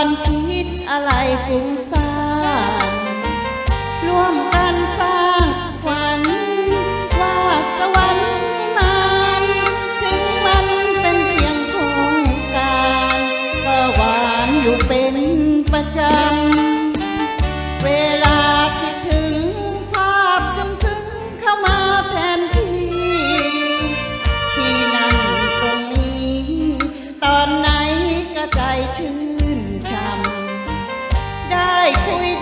อนคิดอะไรฟุ้งซ่านร่วมกันสร้างฝันว่าสวรรค์วิมานถึงมันเป็นเพียงโครงการก็หวานอยู่เป็นประจำ เวลาคิดถึงภาพซึ้งซึ้งเข้ามาแทนที่ ที่นั่นตรงนี้ ตอนไหนก็ใจชื้น Thôi